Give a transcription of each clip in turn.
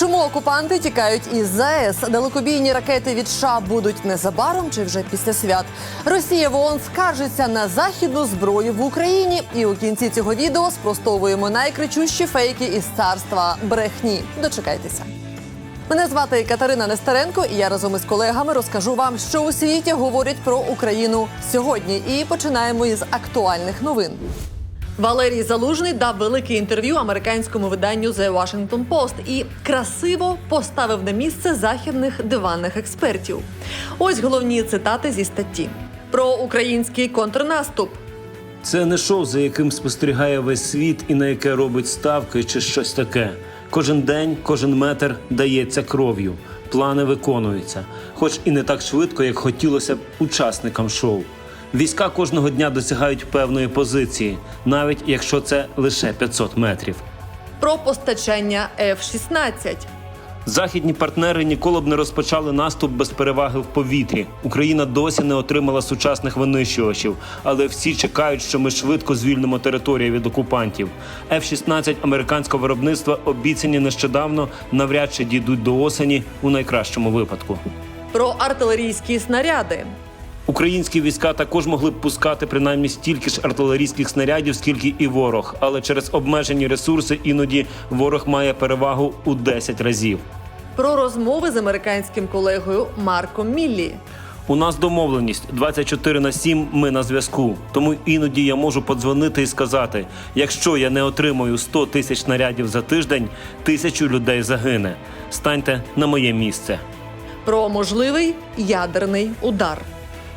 Чому окупанти тікають із ЗАЕС? Далекобійні ракети від США будуть незабаром чи вже після свят? Росія в ООН скаржиться на західну зброю в Україні. І у кінці цього відео спростовуємо найкричущі фейки із царства брехні. Дочекайтеся. Мене звати Катерина Нестеренко, і я разом із колегами розкажу вам, що у світі говорять про Україну сьогодні. І починаємо із актуальних новин. Валерій Залужний дав велике інтерв'ю американському виданню The Washington Post і красиво поставив на місце західних диванних експертів. Ось головні цитати зі статті про український контрнаступ. Це не шоу, за яким спостерігає весь світ і на яке робить ставки чи щось таке. Кожен день, кожен метр дається кров'ю, плани виконуються, хоч і не так швидко, як хотілося б учасникам шоу. Війська кожного дня досягають певної позиції, навіть якщо це лише 500 метрів. Про постачання F-16. Західні партнери ніколи б не розпочали наступ без переваги в повітрі. Україна досі не отримала сучасних винищувачів, але всі чекають, що ми швидко звільнимо територію від окупантів. F-16 американського виробництва обіцяні нещодавно навряд чи дійдуть до осені у найкращому випадку. Про артилерійські снаряди. Українські війська також могли б пускати принаймні стільки ж артилерійських снарядів, скільки і ворог, але через обмежені ресурси іноді ворог має перевагу у 10 разів. Про розмови з американським колегою Марком Міллі. У нас домовленість 24 на 7 Ми на зв'язку. Тому іноді я можу подзвонити і сказати: якщо я не отримую 100 тисяч снарядів за тиждень, тисячу людей загине. Станьте на моє місце. Про можливий ядерний удар.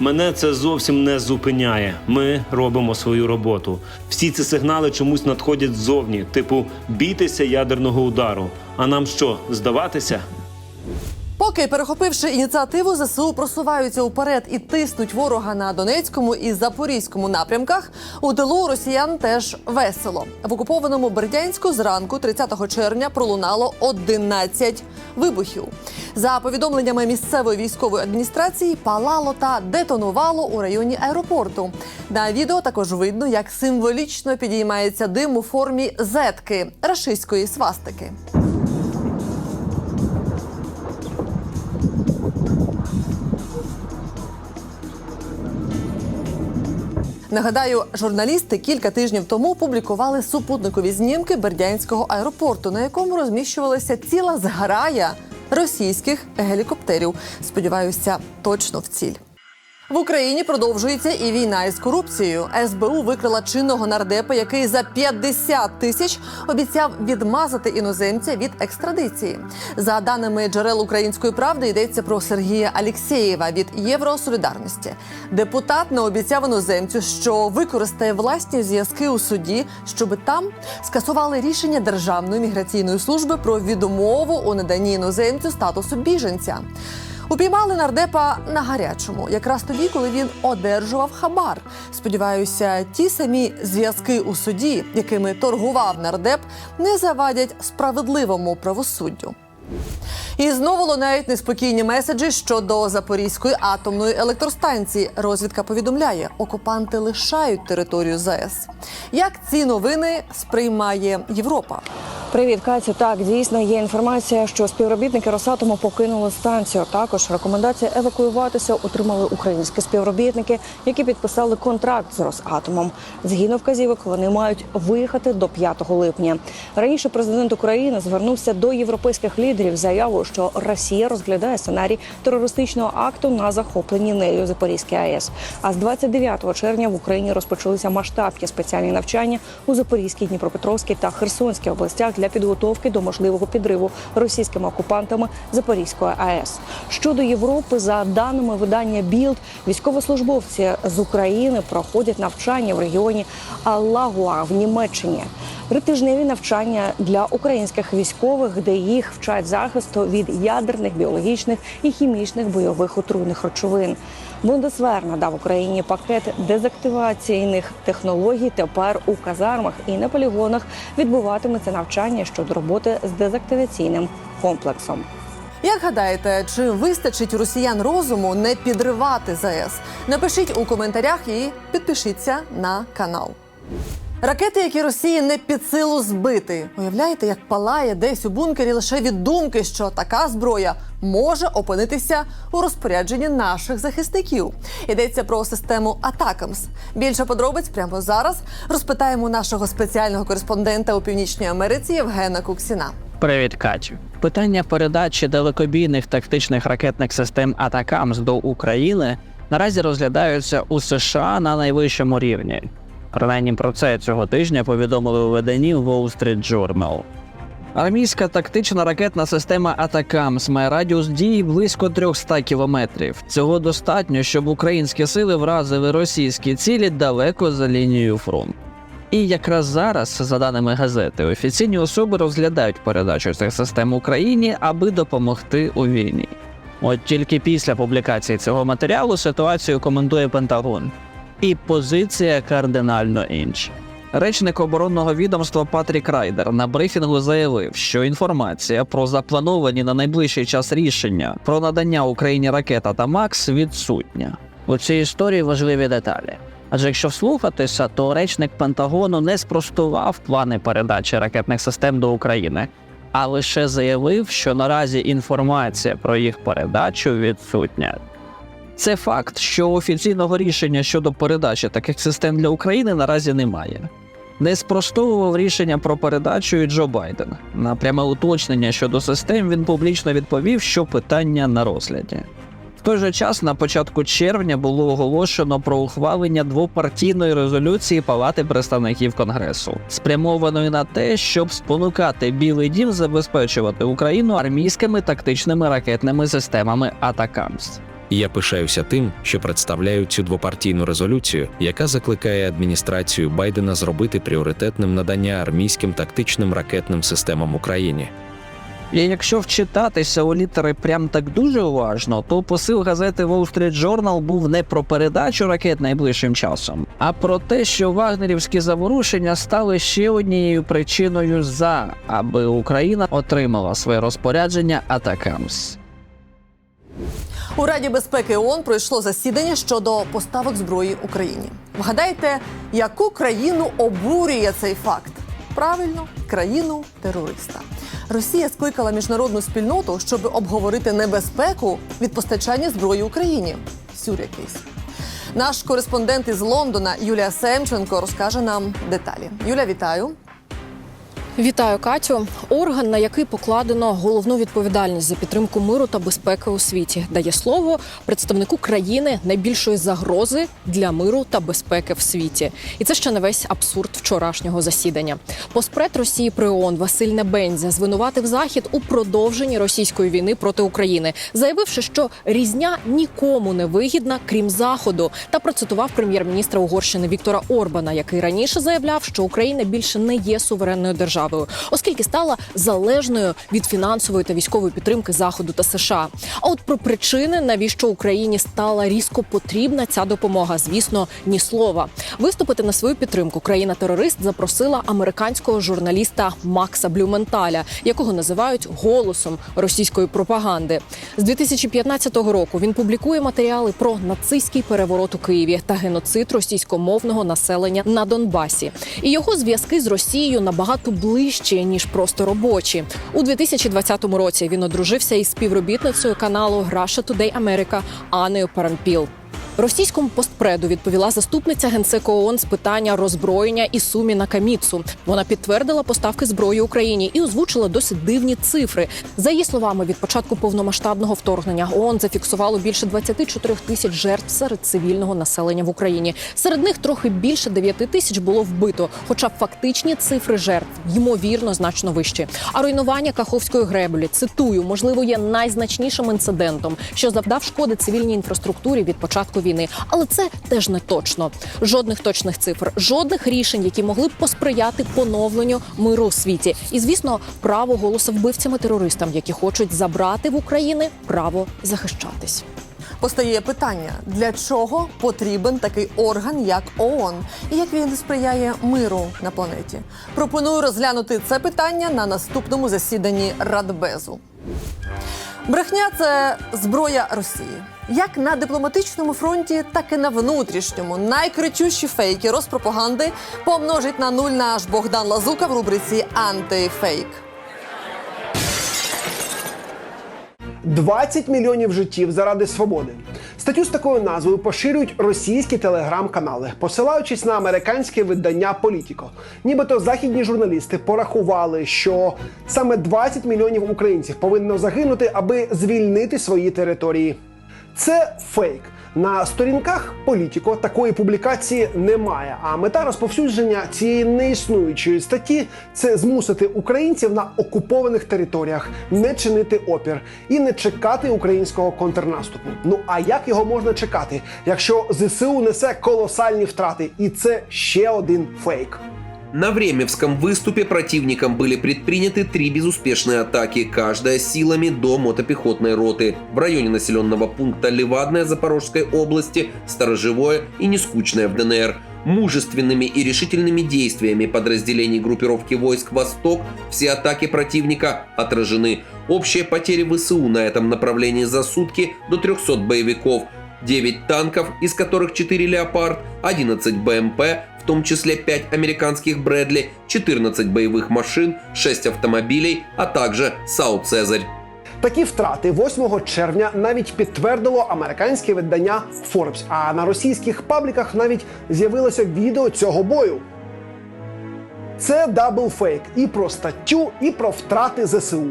Мене це зовсім не зупиняє. Ми робимо свою роботу. Всі ці сигнали чомусь надходять ззовні, типу бійтеся ядерного удару. А нам що, здаватися? Поки перехопивши ініціативу, ЗСУ просуваються уперед і тиснуть ворога на Донецькому і Запорізькому напрямках. У тилу росіян теж весело. В окупованому Бердянську зранку, 30 червня, пролунало 11 вибухів. За повідомленнями місцевої військової адміністрації, палало та детонувало у районі аеропорту. На відео також видно, як символічно підіймається дим у формі зетки рашистської свастики. Нагадаю, журналісти кілька тижнів тому публікували супутникові знімки Бердянського аеропорту, на якому розміщувалася ціла зграя російських гелікоптерів. Сподіваюся, точно в ціль. В Україні продовжується і війна із корупцією. СБУ викрила чинного нардепа, який за 50 тисяч обіцяв відмазати іноземця від екстрадиції. За даними джерел української правди, йдеться про Сергія Алєксєєва від Євросолідарності. Депутат не обіцяв іноземцю, що використає власні зв'язки у суді, щоб там скасували рішення Державної міграційної служби про відмову у наданні іноземцю статусу біженця. Упіймали нардепа на гарячому, якраз тоді, коли він одержував хабар. Сподіваюся, ті самі зв'язки у суді, якими торгував нардеп, не завадять справедливому правосуддю. І знову лунають неспокійні меседжі щодо Запорізької атомної електростанції. Розвідка повідомляє, окупанти лишають територію ЗАЕС. Як ці новини сприймає Європа? Привіт, Катю. Так, дійсно є інформація, що співробітники Росатому покинули станцію. Також рекомендація евакуюватися отримали українські співробітники, які підписали контракт з Росатомом. Згідно вказівок, вони мають виїхати до 5 липня. Раніше президент України звернувся до європейських лідерів з заявою, що Росія розглядає сценарій терористичного акту на захопленні нею Запорізької АЕС. А з 29 червня в Україні розпочалися масштабні спеціальні навчання у Запорізькій, Дніпропетровській та Херсонській областях для підготовки до можливого підриву російськими окупантами Запорізької АЕС. Щодо Європи, за даними видання Білд, військовослужбовці з України проходять навчання в регіоні Аллагуа в Німеччині. Тритижневі навчання для українських військових, де їх вчать захисту від ядерних, біологічних і хімічних бойових отруйних речовин. Бундесвер надав Україні пакет дезактиваційних технологій. Тепер у казармах і на полігонах відбуватиметься навчання щодо роботи з дезактиваційним комплексом. Як гадаєте, чи вистачить росіян розуму не підривати ЗАЕС? Напишіть у коментарях і підпишіться на канал. Ракети, які Росії не під силу збити. Уявляєте, як палає десь у бункері лише від думки, що така зброя може опинитися у розпорядженні наших захисників. Йдеться про систему Атакамс. Більше подробиць прямо зараз розпитаємо нашого спеціального кореспондента у Північній Америці Євгена Куксіна. Привіт, Катю. Питання передачі далекобійних тактичних ракетних систем Атакамс до України наразі розглядаються у США на найвищому рівні. Принаймні про це цього тижня повідомили у виданні Wall Street Journal. Армійська тактична ракетна система Атакамс має радіус дії близько 300 кілометрів. Цього достатньо, щоб українські сили вразили російські цілі далеко за лінією фронту. І якраз зараз, за даними газети, офіційні особи розглядають передачу цих систем Україні, аби допомогти у війні. От тільки після публікації цього матеріалу ситуацію коментує Пентагон, і позиція кардинально інша. Речник оборонного відомства Патрік Райдер на брифінгу заявив, що інформація про заплановані на найближчий час рішення про надання Україні ракета та МАКС відсутня. У цій історії важливі деталі. Адже якщо вслухатися, то речник Пентагону не спростував плани передачі ракетних систем до України, а лише заявив, що наразі інформація про їх передачу відсутня. Це факт, що офіційного рішення щодо передачі таких систем для України наразі немає. Не спростовував рішення про передачу і Джо Байден. На пряме уточнення щодо систем він публічно відповів, що питання на розгляді. В той же час на початку червня було оголошено про ухвалення двопартійної резолюції Палати представників Конгресу, спрямованої на те, щоб спонукати Білий Дім забезпечувати Україну армійськими тактичними ракетними системами Атакамс. Я пишаюся тим, що представляю цю двопартійну резолюцію, яка закликає адміністрацію Байдена зробити пріоритетним надання армійським тактичним ракетним системам Україні. І якщо вчитатися у літери прям так дуже уважно, то посил газети Wall Street Journal був не про передачу ракет найближчим часом, а про те, що вагнерівські заворушення стали ще однією причиною за аби Україна отримала своє розпорядження Атакамс. У Раді безпеки ООН пройшло засідання щодо поставок зброї Україні. Вгадайте, яку країну обурює цей факт? Правильно, країну терориста. Росія скликала міжнародну спільноту, щоб обговорити небезпеку від постачання зброї Україні. Сюр якийсь. Наш кореспондент із Лондона Юлія Семченко розкаже нам деталі. Юля, вітаю. Вітаю, Катю. Орган, на який покладено головну відповідальність за підтримку миру та безпеки у світі, дає слово представнику країни найбільшої загрози для миру та безпеки в світі. І це ще не весь абсурд вчорашнього засідання. Поспред Росії при ООН Василь Небензя звинуватив Захід у продовженні російської війни проти України, заявивши, що різня нікому не вигідна, крім заходу, та процитував прем'єр-міністра Угорщини Віктора Орбана, який раніше заявляв, що Україна більше не є суверенною державою, оскільки стала залежною від фінансової та військової підтримки Заходу та США. А от про причини, навіщо Україні стала різко потрібна ця допомога, звісно, ні слова. Виступити на свою підтримку країна-терорист запросила американського журналіста Макса Блюменталя, якого називають голосом російської пропаганди. З 2015 року він публікує матеріали про нацистський переворот у Києві та геноцид російськомовного населення на Донбасі. І його зв'язки з Росією набагато ближчі ніж просто робочі. У 2020 році він одружився із співробітницею каналу Russia Today America Анею Парампіл. Російському постпреду відповіла заступниця генсека ООН з питання роззброєння і сумі Накаміцу. Вона підтвердила поставки зброї Україні і озвучила досить дивні цифри. За її словами, від початку повномасштабного вторгнення ООН зафіксувало більше 24 тисяч жертв серед цивільного населення в Україні. Серед них трохи більше 9 тисяч було вбито, хоча фактичні цифри жертв ймовірно значно вищі. А руйнування Каховської греблі цитую, можливо, є найзначнішим інцидентом, що завдав шкоди цивільній інфраструктурі від початку війни. Але це теж не точно. Жодних точних цифр, жодних рішень, які могли б посприяти поновленню миру у світі. І звісно, право голосу вбивцями терористам, які хочуть забрати в України право захищатись. Постає питання, для чого потрібен такий орган, як ООН, і як він сприяє миру на планеті. Пропоную розглянути це питання на наступному засіданні Радбезу. Брехня це зброя Росії. Як на дипломатичному фронті, так і на внутрішньому. Найкричущі фейки Роспропаганди помножить на нуль наш Богдан Лазука в рубриці Антифейк. 20 мільйонів життів заради свободи. Статтю з такою назвою поширюють російські телеграм-канали, посилаючись на американське видання Політіко. Нібито західні журналісти порахували, що саме 20 мільйонів українців повинно загинути, аби звільнити свої території. Це фейк. На сторінках Політіко такої публікації немає. А мета розповсюдження цієї неіснуючої статті це змусити українців на окупованих територіях не чинити опір і не чекати українського контрнаступу. Ну а як його можна чекати, якщо ЗСУ несе колосальні втрати? І це ще один фейк. На Времевском выступе противником были предприняты три безуспешные атаки, каждая силами до мотопехотной роты. В районе населенного пункта Левадная Запорожской области, Сторожевое и Нескучное в ДНР. Мужественными и решительными действиями подразделений группировки войск «Восток» все атаки противника отражены. Общие потери ВСУ на этом направлении за сутки до 300 боевиков, 9 танков, из которых 4 «Леопард», 11 БМП, том числе 5 американских «Брэдли», 14 боевых машин, 6 автомобилей, а также САУ «Цезарь». Такі втрати 8 червня навіть підтвердило американське видання Forbes, а на російських пабліках навіть з'явилося відео цього бою. Це даблфейк і про статтю, і про втрати ЗСУ.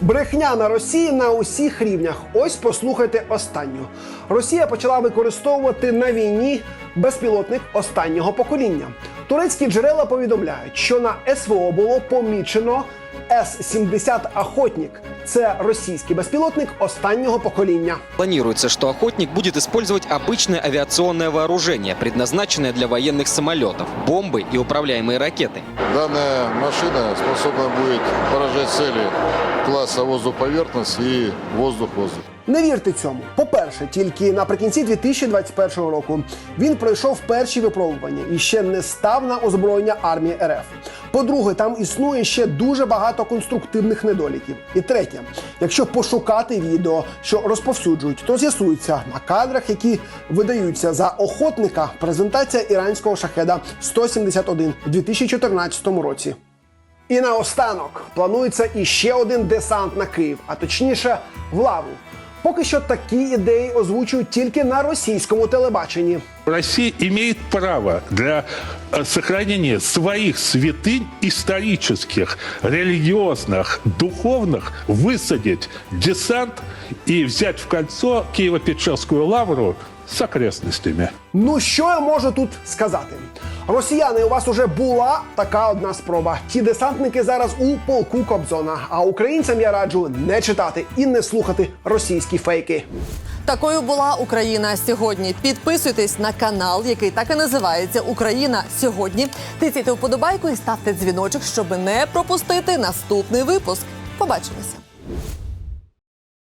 Брехня на Росії на усіх рівнях. Ось послухайте останню. Росія почала використовувати на війні безпілотник останнього покоління. Турецькі джерела повідомляють, що на СВО було помічено С-70 Охотник. Це російський безпілотник останнього покоління. Планируется, что охотник будет использовать обычное авиационное вооружение, предназначенное для военных самолетов, бомбы и управляемые ракеты. Данная машина способна будет поражать цели класса воздух-поверхность и воздух-воздух. Не вірте цьому. По-перше, тільки наприкінці 2021 року він пройшов перші випробування і ще не став на озброєння армії РФ. По-друге, там існує ще дуже багато конструктивних недоліків. І третє, якщо пошукати відео, що розповсюджують, то з'ясується на кадрах, які видаються за охотника, презентація іранського шахеда 171 у 2014 році. І наостанок планується іще один десант на Київ, а точніше в лаву. Поки що такі ідеї озвучують тільки на російському телебаченні. Россия имеет право для э, сохранения своих святынь исторических, религиозных, духовных высадить десант и взять в кольцо Киево-Печерскую лавру с окрестностями. Ну що я можу тут сказати? Росіяни, у вас уже була така одна спроба. Ті десантники зараз у полку Кобзона. А українцям я раджу не читати і не слухати російські фейки. Такою була Україна сьогодні. Підписуйтесь на канал, який так і називається Україна сьогодні. Тицяйте вподобайку і ставте дзвіночок, щоб не пропустити наступний випуск. Побачимося.